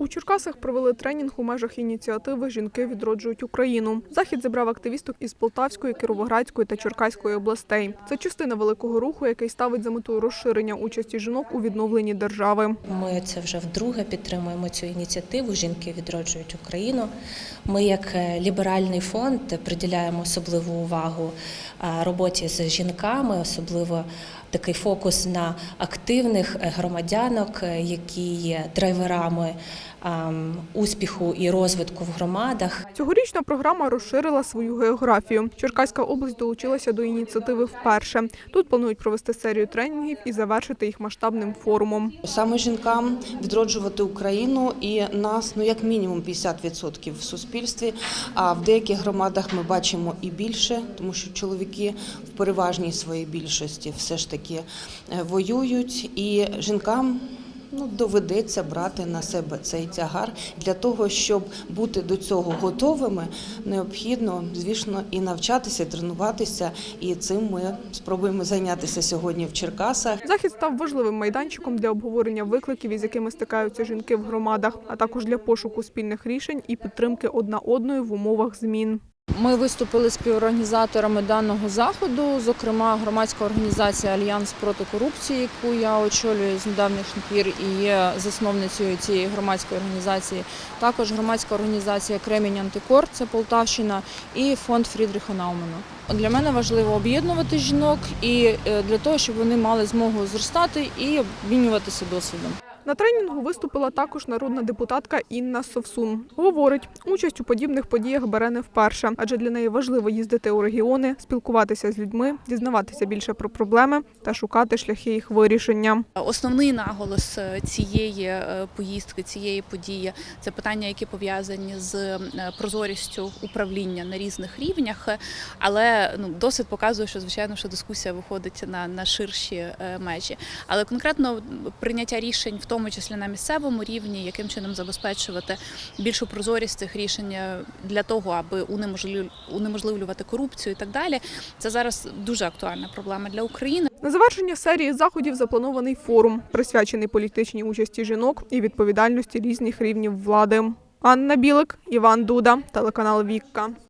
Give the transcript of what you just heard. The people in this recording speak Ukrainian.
У Черкасах провели тренінг у межах ініціативи Жінки відроджують Україну. Захід зібрав активісток із Полтавської, Кіровоградської та Черкаської областей. Це частина великого руху, який ставить за метою розширення участі жінок у відновленні держави. Ми це вже вдруге підтримуємо цю ініціативу. Жінки відроджують Україну. Ми, як е, ліберальний фонд, приділяємо особливу увагу е, роботі з жінками, особливо такий фокус на активних е, громадянок, е, які є драйверами успіху і розвитку в громадах. Цьогорічна програма розширила свою географію. Черкаська область долучилася до ініціативи вперше. Тут планують провести серію тренінгів і завершити їх масштабним форумом. Саме жінкам відроджувати Україну і нас ну як мінімум 50% в суспільстві. А в деяких громадах ми бачимо і більше, тому що чоловіки в переважній своїй більшості все ж таки е, воюють, і жінкам. Ну, доведеться брати на себе цей тягар для того, щоб бути до цього готовими, необхідно, звісно, і навчатися, і тренуватися. І цим ми спробуємо зайнятися сьогодні в Черкасах. Захід став важливим майданчиком для обговорення викликів, із якими стикаються жінки в громадах, а також для пошуку спільних рішень і підтримки одна одної в умовах змін. Ми виступили співорганізаторами даного заходу, зокрема громадська організація Альянс проти корупції, яку я очолюю з недавніх пір і є засновницею цієї громадської організації. Також громадська організація Кремінь Антикор, це Полтавщина, і фонд Фрідріха Наумана. Для мене важливо об'єднувати жінок і е, для того, щоб вони мали змогу зростати і обмінюватися досвідом. На тренінгу виступила також народна депутатка Інна Совсун. Говорить, участь у подібних подіях бере не вперше, адже для неї важливо їздити у регіони, спілкуватися з людьми, дізнаватися більше про проблеми та шукати шляхи їх вирішення. Основний наголос е, цієї е, поїздки, цієї події це питання, які пов'язані з е, прозорістю управління на різних рівнях. Але ну досвід показує, що звичайно що дискусія виходить на, на ширші межі. Але конкретно прийняття рішень, в тому числі на місцевому рівні, яким чином забезпечувати більшу прозорість цих рішень е, для того, аби унеможливлювати корупцію і так далі. Це зараз дуже актуальна проблема для України. На завершення серії заходів запланований форум, присвячений політичній участі жінок і відповідальності різних рівнів влади. Анна Білик, Іван Дуда, телеканал Вікка.